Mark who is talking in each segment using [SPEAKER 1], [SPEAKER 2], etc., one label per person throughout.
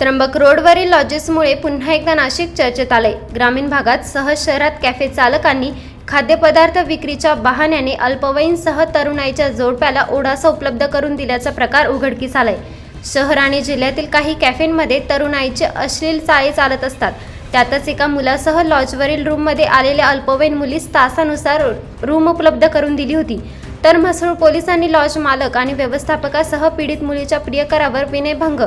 [SPEAKER 1] त्र्यंबक रोडवरील लॉजेसमुळे पुन्हा एकदा नाशिक चर्चेत आले. ग्रामीण भागात सहज शहरात कॅफे चालकांनी खाद्यपदार्थ विक्रीच्या बहाण्याने अल्पवयीनसह तरुणाईच्या जोडप्याला ओढासा उपलब्ध करून दिल्याचा प्रकार उघडकीस आलाय. शहर आणि जिल्ह्यातील काही कॅफेंमध्ये तरुणाईचे अश्लील चाळे चालत असतात. त्यातच एका मुलासह लॉजवरील रूममध्ये आलेल्या अल्पवयीन मुलीस तासानुसार रूम उपलब्ध करून दिली होती. तर म्हसरूळ पोलिसांनी लॉज मालक आणि व्यवस्थापकासह पीडित मुलीच्या प्रियकरावर विनयभंग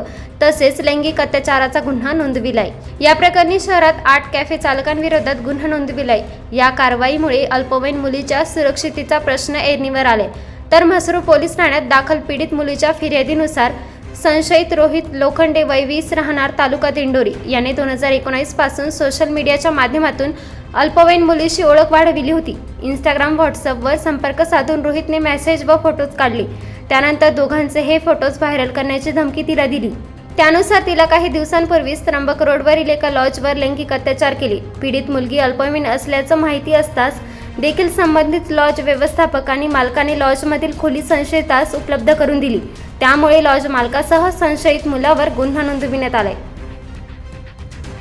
[SPEAKER 1] तसेच लैंगिक अत्याचाराचा गुन्हा नोंदविलाय. या प्रकरणी शहरात आठ कॅफे चालकांविरोधात गुन्हा नोंदविलाय. या कारवाईमुळे अल्पवयीन मुलीच्या सुरक्षितेचा प्रश्न ऐरणीवर आले तर म्हसरूळ पोलीस ठाण्यात दाखल पीडित मुलीच्या फिर्यादीनुसार संशयित रोहित लोखंडे वय वीस राहणार तालुका दिंडोरी. याने दोन हजार एकोणावीसपासून सोशल मीडियाच्या माध्यमातून अल्पवयीन मुलीशी ओळख वाढविली होती. इंस्टाग्राम व्हॉट्सअपवर संपर्क साधून रोहितने मेसेज व फोटोज काढले. त्यानंतर दोघांचे हे फोटोज व्हायरल करण्याची धमकी तिला दिली. त्यानुसार तिला काही दिवसांपूर्वीच त्र्यंबक रोडवरील एका लॉजवर लैंगिक अत्याचार केले. पीडित मुलगी अल्पवयीन असल्याचं माहिती असताच देखील संबंधित लॉज व्यवस्थापक आणि मालकाने लॉजमधील खोली संशयितास उपलब्ध करून दिली. त्यामुळे लॉज मालकासह संशयित मुलावर गुन्हा नोंदविण्यात आलाय.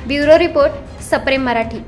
[SPEAKER 1] ब्युरो रिपोर्ट सप्रेम मराठी.